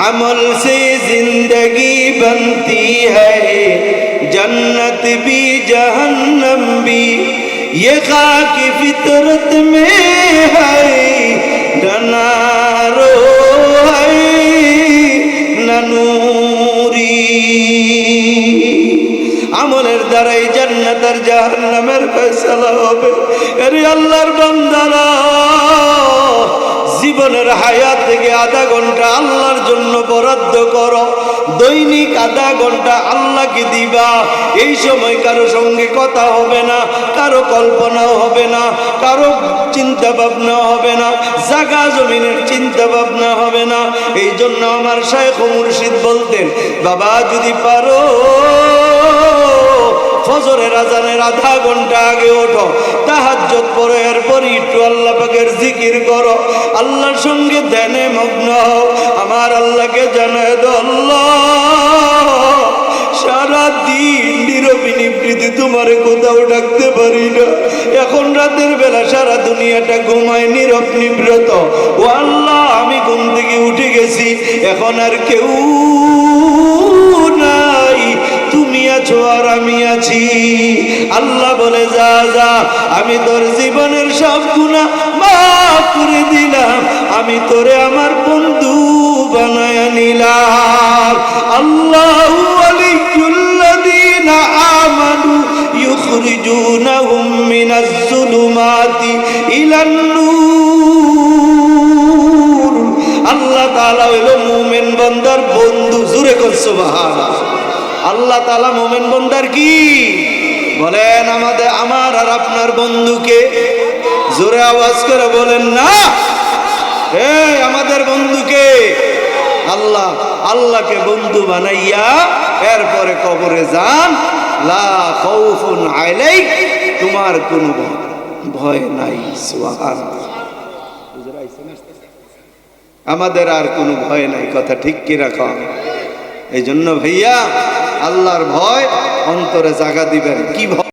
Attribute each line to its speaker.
Speaker 1: अमल से जिंदगी बनती है जन्नत भी जहन्नम भी ये खाक फितरत में है डनारो है ननूरी আমলের দ্বারাই জান্নাতের জাহান্নামের ফয়সালা হবে আরে আল্লাহর বান্দারা জীবনের হায়াত থেকে আধা ঘণ্টা আল্লাহর জন্য বরাদ্দ করো। দৈনিক আধা ঘণ্টা আল্লাহকে দিবা। এই সময় কারও সঙ্গে কথা হবে না, কারও কল্পনাও হবে না, কারও চিন্তা ভাবনা হবে না, জাগা জমিনের চিন্তা ভাবনা হবে না। এই জন্য আমার শায়েখ মুর্শিদ বলতেন, বাবা, যদি পারো, ফজরের আজানের আধা ঘণ্টা আগে ওঠো। জিকির করো, আল্লাহর সঙ্গে ধ্যানে মগ্ন হও, আমার আল্লাহকে জানায় দো আল্লাহ সারা দিন নীরবি নিবৃত্তি তোমারে কোথাও ডাকতে পারি না। এখন রাতের বেলা সারা দুনিয়াটা ঘুমায় নীরব নিব্রত ও আল্লাহ, আমি ঘুম থেকে উঠে গেছি, এখন আর কেউ তুমি আছো আর আমি আছি। আল্লাহ বলে, যা যা, আমি তোর জীবনের সব গুণা মাফ করে দিলাম। আমি তোরে আমার বন্ধু বানায় নিলাম। আল্লাহ আল্লাহ তাআলা হইল মুমিন বান্দার বন্ধু। জুরে কর, সুবহানাল্লাহ। আল্লাহ তালা মোমেন বন্দার কি? বলেন আমাদের, আমার আর আপনার বন্ধুকে জোরে আওয়াজ করে বলেন না। এই আমাদের বন্ধুকে। আল্লাহ, আল্লাহকে বন্ধু বানাইয়া এরপরে কবরে যান। লা তোমার কোনো ভয় নাই আমাদের আর কোনো ভয় নাই, কথা ঠিক কি রাখা এই জন্য ভাইয়া আল্লাহর ভয় অন্তরে জাগা দিবেন। কি ভয়?